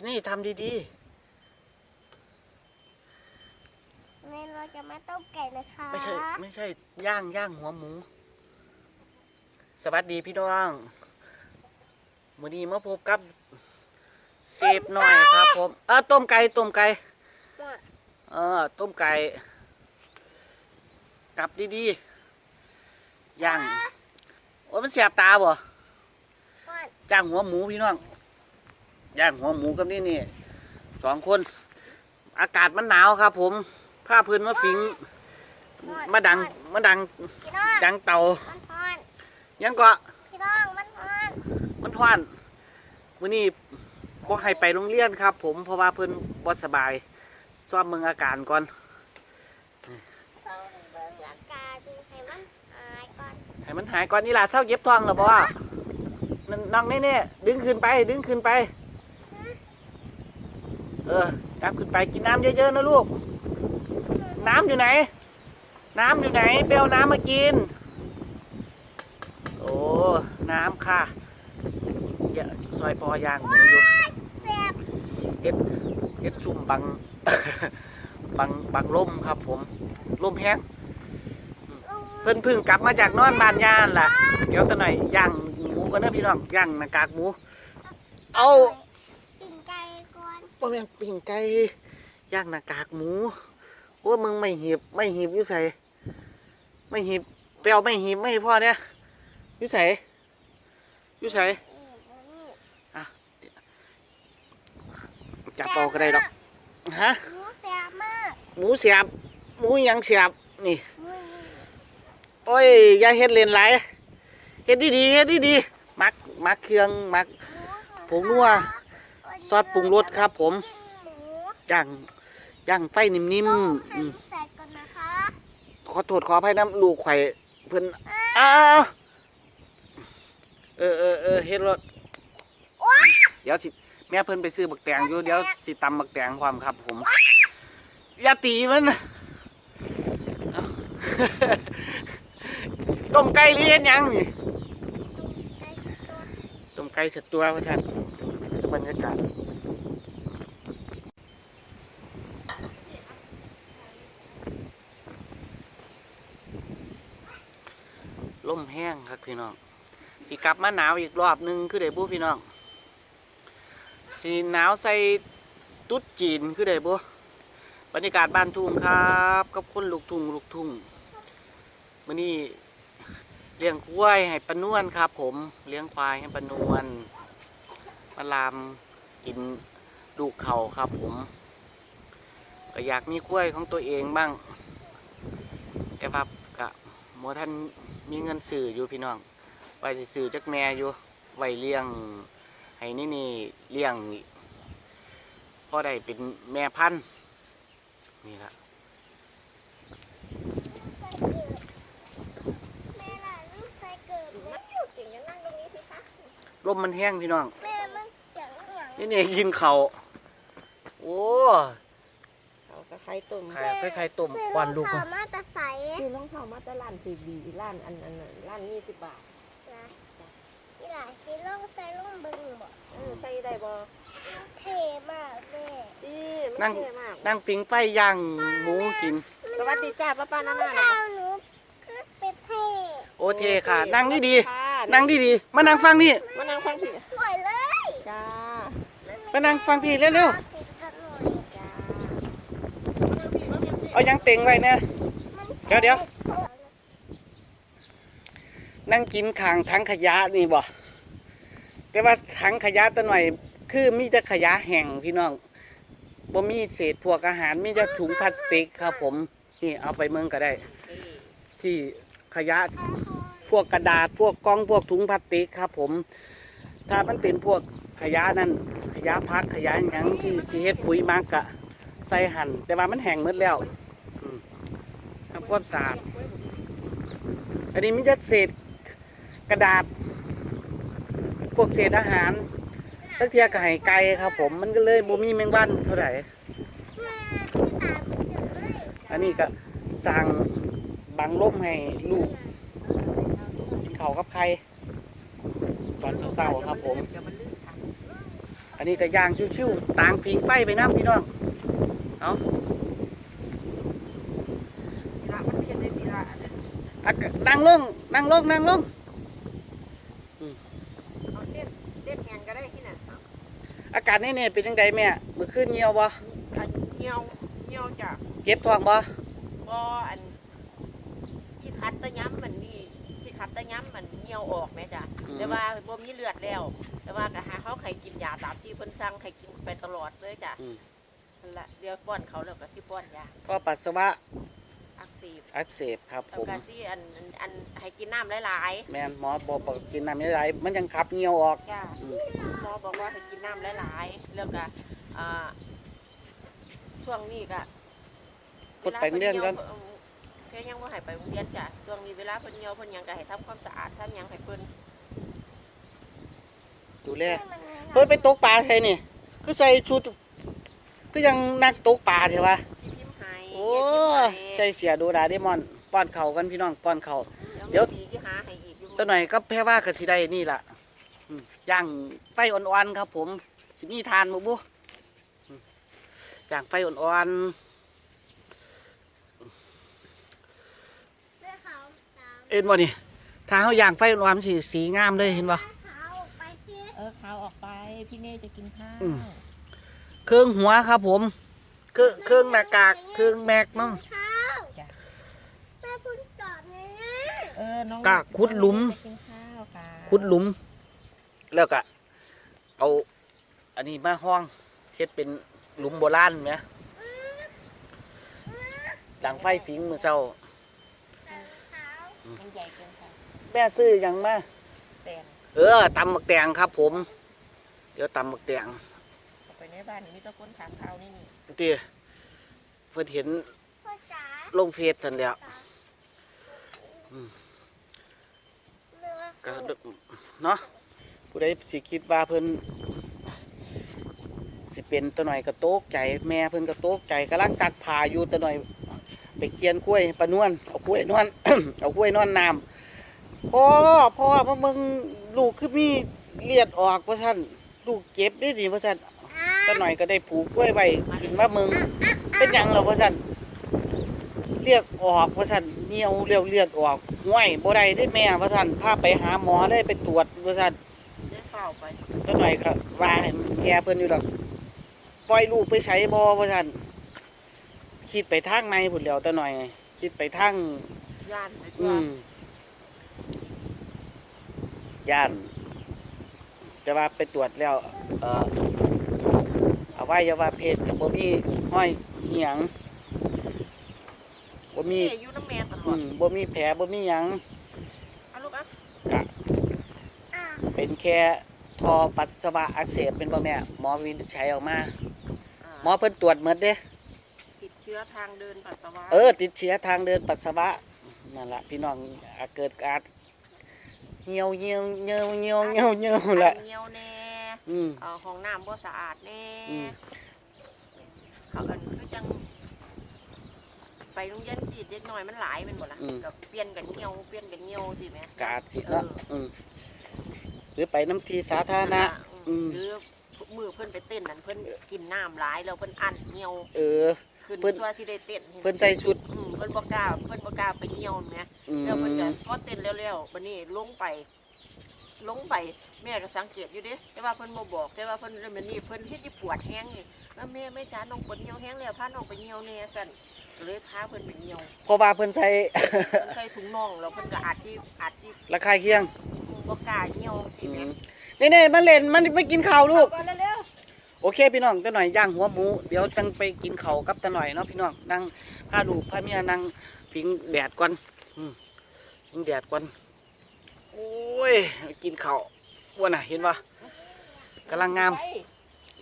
พี่นี่ทำดีนี่เราจะมาต้มไก่นะคะๆไม่ใช่ไม่ใช่ย่างย่างหัวหมู สวัสดีพี่น้องวันนี้มาพบกับเซฟหน่อยครับผมเออต้มไก่ต้มไก่เออต้มไก่กลับดีๆย่างโอ้ยมันเสียบตาบ่ย่างหัวหมูพี่น้อง ย่างหัวหมูกับนี่นี่สองคน อากาศมันหนาวครับ ผมผ้าพื้นมาฟิงมาดังมาดังพี่น้องดังเตามันพอนยังก็พี่น้องมันพอนมันทวนมื้อนี้บ่ให้ไปโรงเรียนครับ ผมเพราะว่าเพิ่นบ่สบายซ่อมเมืองอาการก่อนต้องเบิ่งอาการให้มันหายก่อนให้มันหายก่อนนี่ล่ะเศร้าเย็บท้องแล้วบ่นั่นน้องนี่เนี่ยดึงขึ้นไป ดึงขึ้นไป เออจับขึ้นไปกินน้ำเยอะๆนะลูก น้ำอยู่ไหน น้ำอยู่ไหนเปลวน้ำมากิน โอ้ น้ำค่ะอย่าซอยพอย่างหมูอยู่แซ่บเฮ็ดเฮ็ดซุ่มบังบังบังล่มครับผมล่มแห้งลงเพิ่นเพึ่งกลับมาจากนอนบ้านย่านล่ะ เดี๋ยวตะหน่อยย่างหมูกันเด้อพี่น้องย่างหน้ากากหมู เอาปิ่งไก่ก่อน บ่แม่นปิ้งไก่ย่างหน้ากากหมูโอ้มึงไม่หีบไม่หีบอยู่ไสไม่หีบไปเอาไม่หีบไม่ให้พ่อเนี่ยอยู่ไสอยู่ไสนี่นี่จับเอาก็ได้ดอกฮะหมูแซ่บมากหมูเสียบหมูหยังเสียบนี่หมูนี่โอ้ยอย่าเฮ็ดเล่นหลายเฮ็ดดีๆเฮ็ดดีๆมักมักเครื่องมักผงนัว ซอสปรุงรสครับ ผมจิ้มหมูย่างย่างไฟนิ่มต้ๆองอืหั่นมใส่ก่อนนะคะขอโทษขออภัยน้ำลูกไข่เพิ่นอ้าวเออเออเออเฮ็ดรถว้าเดี๋ยวสิแม่เพิ่นไปซื้อบักแตงอยู่เดี๋ยวสิตำบักแตงความครับ ผมอย่าตีมันเอาต้มไก่หรือเฮ็ดหยังนี่ไก่ตัวต้มไก่เสร็จตัวว่าฉันบรรยากาศ ลมแห้งครับพี่น้องสิกลับมาหนาวอีกรอบหนึงคือได้บุพี่น้องสีหนาวใส่ตุ๊ดจีนคือได้บุบรรยากาศบ้านทุ่งครับกับคนลูกทุ่งลูกทุ่งมื่อนี้เลี้ยงควยให้ปนวนครับผมเลี้ยงควายให้ปนวนมาลามกินลูกเขาครับผม ก็อยากมีควยของตัวเองบ้างแต่ว่ากะโมท่าน มีเงินสื่ออยู่พี่น้องไว้สิสื่อจักแม่อยู่ไว้เลี้ยงให้นี่นี่เลี้ยงพอได้เป็นแม่พันธุ์นี่ละแม่ล่ะลูกใส่เกิดมันอยู่เก่งจะนั่งตรงนี้สิคะลมมันแห้งพี่น้องแม่มันเสียงอย่างนี่นี่กินเขาวโอ้เขาก็ไข่ต้มไข่ไข่ต้มควันลูกซื้ออะรองเท้ามาแตะใสคือรองเท้ามาแตร้านทีวีร้านอันอันนั้นร้านยี่สิบบาทนะนี่หลายซีล่องใส่ล่องบึงบ่เออใส่ได้บ่เท่มากแม่ดีมันนั่งเท่มากนั่งปิงไฟย่างหมูกิน สวัสดีจ้าป้าป้าน้าน้องน้าเท้าหนูคือเป็นเท่โอเคค่ะ นั่งดีดีค่ะๆนั่งดีดีๆมานั่งฟังนี่มานั่งฟังพี่สวยเลยจ้ามานั่งฟังพี่เร็วติดกันหน่อยจ้าๆเอายังเต็งไว้นะ เดี๋ยวเดี๋ยวนั่งกินขางถังขยะนี่บ่แต่ว่าถังขยะตัวหน่อย คือมีแต่ขยะแห้งพี่น้องบ่มีเศษพวกอาหารมีแต่ถุงพลาสติกครับ ผม นี่เอาไปเมืองก็ได้ ที่ขยะพวกกระดาษพวกกล่องพวกถุงพลาสติกครับ ผม ถ้ามันเป็นพวกขยะนั่นขยะพักขยะหยังที่สิเฮ็ดปุ๋ยมักกะใส่หั่นแต่ว่ามันแห้งหมดแล้ว ทำความสะอาด อันนี้มีแต่เศษกระดาษ พวกเศษอาหารตั้งเทียกับไห่ไก่ครับ ผม มันก็เลยบ่มีแมงวันเท่าไหร่ อันนี้ก็สั่งบังล่มให้ลูกกินข้ากับไข่ตอนเช้าๆครับผม อันนี้นี้ก็ย่างชิวๆต่างฟิงไฟไปน้ำพี่น้อง เอา ละมันเห็นได้ดีละอันนั้น อะกะ นั่งลงนั่งลงนั่งลงเอาเต้นเต้นแหงก็ได้ที่น่ะเอาอากาศนี่เนี่ยเป็นยังไงแม่เมื่อคืนเงียวบ่อันเหี่ยวเหี่ยวจากเจ็บท้องบ่บ่อันที่คัดตะย้ำมันนี่ที่คัดตะย้ำมันเหี่ยวออกแม่จ้ะอืมแต่ว่าบ่มีเลือดแล้ว แต่ว่าก็หาเขาใครกินยาตามที่เพิ่นสั่งให้กินไปตลอดเลยจ้ะอืมนั่นละเดี๋ยวป้อนเขาแล้วก็สิป้อนยาก็ปัสสาวะ อักเสบอักเสบครับแล้ผวม ก็ที่อันอันอันให้กินน้ำหลายแม่นหมอบอกบอกกินน้ำไม่ได้มันยังขับเงียวออกๆจ้ะอืมหมอบอกว่าให้กินน้ำหลายๆแล้วก็อ่าช่วงนี้ก็กดไปเรื่องกันแค่ยังว่าให้ไปโรงเรียนจ้ะช่วงนี้เวลาเพิ่นเหี่ยวเพิ่นหยังก็ให้ทำความสะอาดทำหยังให้เพิ่นดูแลให้มันเพิ่นไปตกปลาใช่นี่ คือใส่ชุดคือยังนักตกปลาใช่ปะพี่พิมพ์ให้โอ้พี่ใส่เสียดูดาเดมอนป้อนเข่ากันพี่น้องป้อนเข่าเดี๋เดี๋ยยววดีที่หาให้อีกอยู่ตัวหน่อยก็แพ้ว่าก็สิได้นี่ล่ะอืมย่างไฟอ่อนๆครับ ผมสิมีทานบ่บุอืมย่างไฟอ่อนเสื้อขาวขาวๆเอ็นบ่นี่ถ้าเฮาย่างไฟอ่อนๆมันสิสีงามเลยเห็นบ่ขาวออกไปสิเออขาวออกไปพี่เน่จะกินข้าวอืมเครื่องหัวครับผมเครื่องเครื่องหน้ากากเครื่องแม็กมั้งข้าวแม่พูดจอดไงนะเออน้องกะขุดหลุมจะกินข้าวค่ะขุดหลุม แล้วก็เอา อันนี้มาห้องเฮ็ดเป็นหลุมโบราณไหมดังไฟฟิงมือเจ้าขาวมันใหญ่เกินค่ะแม่ซื้อหยังมา แตงเออตำหมึกแดงครับผม เดี๋ยวตำหมึกแดงเข้าไป ในบ้านนี่มีแตะก้นขางข้าวนี่นี่เตี้ยเพิ่นเห็นภาษาลงเฟซทันแล้วเรือก็เนาะผู้ใดสิคิดว่าเพิ่นสิเป็นตัวหน่อยก็โต๊กใจแม่เพิ่นก็โต๊กใจกำลังซักผ้าอยู่ตัวหน่อย ไปเคียนกล้วยปลานวลเอากล้วยนวล เอากล้วยนวลน้ำพ่อพ่อพ่อมึงลูกคือมีเลือดออกว่าท่านลูกเจ็บได้ดีว่าท่าน ตัวหน่อยก็ได้ผูกกล้วยไว้ขึ้นว่ามึง เป็นหยังเรอว่าท่านเลือดออกว่าท่านเหนียวเลือดเลือดออกห้วยบ่ได้ได้แม่ว่าท่านพาไปหาหมอเลยไปตรวจว่าท่านได้ข้าไปตัวหน่อยก็ว่าให้แกเพิ่นอยู่ดอกปล่อยลูกไปใช้บ่ว่าท่านคิดไปทางในพุ่นแล้วตัวหน่อย คิดไปทางย่านไปตัอืวมย่าน แต่ว่าไปตรวจแล้ว เออ เอาไว้ยาว่าเพศกับบ่มีห้อยเหียงบ่มีนี่อยู่น้ำแม่ตลอือดมบ่มีแผลบ่มีหยังเอาลูกอะอะเป็นแค่ทอปัสสาวะอักเสบเป็นบ่แม่หมอวินิจฉัยออกมาอ่าหมอเพิ่นตรวจหมดเด้ ติดเชื้อทางเดินปัสสาวะเออติดเชื้อทางเดินปัสสาวะนั่นล่ะพี่น้องอาจเกิดการเหี่ยวเหี่ยวเหี่ยวเหี่ยวเหี่ยวเหี่ยวแหละเงียวแน่ อืม เอ่อห้องน้ำบ่สะอาดแน่อืม เขาอันคือจัง ไปโรงเรียนจีดเด็กน้อยมันหลายแมันหมดละกับเปลี่ยนกันเงียวเปลี่ยนกันเงียวสิแหม่กาดสิเนาะอืมหรือไปน้ำทีสาธารณะ อืม หรือมือเพิ่นไปเต้นนั่นเพิ่นกินน้ำหลายแล้วเพิ่นอั้นเงียวเออ ขึ้นเพิ่น ตัวสิได้เต้นเพิ่นใส่ชุด อืมเพิ่นบ่กล้าเพิ่นบ่กล้าไปเงียวแหมอืมแล้วเพิ่นก็พอเต้นแล้วๆบัดนี้ลงไป ลงไปแม่ก็สังเกตอยู่เด้แต่ว่าเพิ่นบ่บอก แต่ว่าเพิ่นเรื่องนี้เพิ่นเฮ็ดให้ปวดแห้งนี่แล้วแม่แม่จ๋าน้องปวดเหี่ยวแห้งแล้วพาน้องไปเหี่ยวแน่สั่นก็เลยพาเพิ่นไปเหี่ยวเพราะว่าเพิ่นใส่เพิ่นใส่ถุงน่องแล้วเพิ่นก็อาจที่อาจที่ระคายเคียงบ่กล้าเหี่ยวสิอืแม่มนี่ๆมาเล่นมันไปกินข้าวลูกก่อนเร็วโอเคพี่น้องตาหน่อยย่างหัวหมูเดี๋ยวจังไปกินข้าวกับตาหน่อยเนาะพี่น้องนั่งพาลูกพาเมียนั่งพิงแดดก่อนอืมพิงแดดก่อนโอ้ยกินข้าวว่าน่ะเห็นปะกำลังงามไป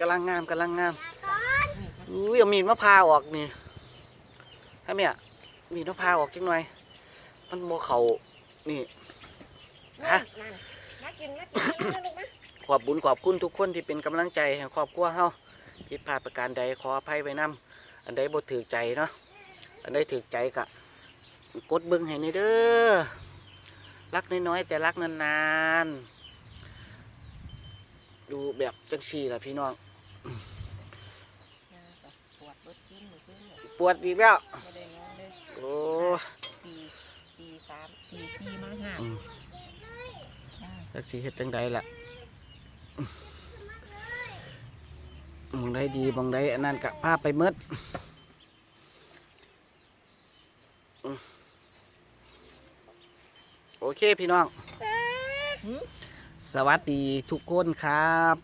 กำลังงามกำลังงามก่อนอุ้ยเอามีดมะพร้าวออกนี่ถ้าเมียมีดมะพร้าวออกจังหน่อย มันโมเขานี่ฮะนั่นมากินมากินกินมาลูกมาขอบบุญขอบคุณทุกคนที่เป็นกำลังใจให้ครอบครัวเฮาผิดพลาดประการใดขออภัยไว้นํอันใดบ่ถือใจเนาะอันใดถือใจกะกดเบิ่งให้ในเด้อ รักน้อยๆแต่รักนานๆ ดูแบบจังซี่ล่ะพี่น้องยาก็ปวดเบิดขึ้นมือขึ้นเนี่ยปวดอีกแล้วบ่ได้นอนเลยโอ้ตีตีสามตีสี่มาห้าอืมได้จักสิเฮ็ดจังใดล่ะมองได้ดีมองได้อันนั้นกะพาไปหมดอืมโอ เคพี่น้องหืมสวัสดีทุกคนครับ